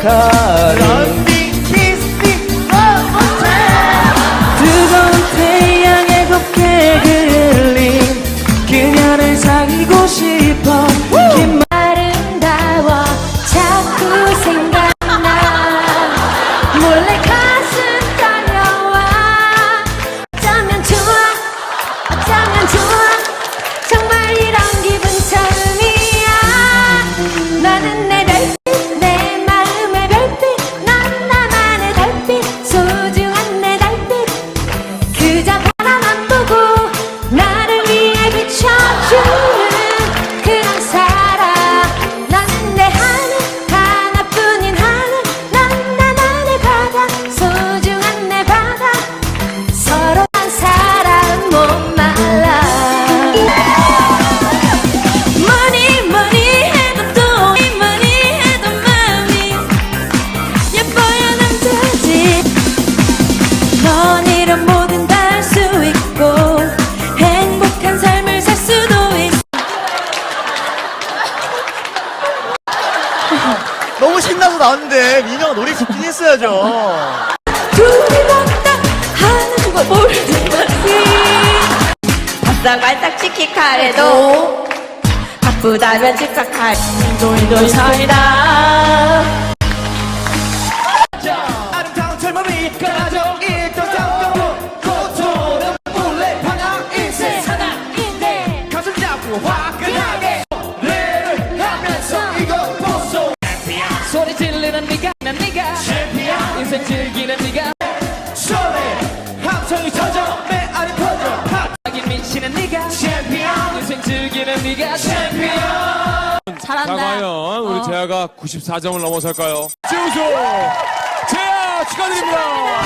time 뜨거운 태양에 곱게 그을린 그녀를 사귀고 싶어. 긴 아름다워 자꾸 생각나. 몰래 가 너무 신나서 나왔는데 민영아 노래 듣긴 했어야죠. 둘이 다 하나 두고 모르는 거지. 바싹발싹 치키카레도 바쁘다면 집착할 인도인도 사이다 아름다운 젊음이 가져 있던 잠깐만 고통은 몰래 방황 인생 사나인데. 가슴 잡고 화끈하게 소리 지르는 네가 난 네가. 인생 즐기는 네가. 설레 함성이 터져 메아리 핫 하기 미치는 네가. 챔피언. 인생 즐기는 네가. 챔피언. 자, 잘한다. 과연 우리 재아가 94점을 넘어설까요? 최우수! 재아 축하드립니다!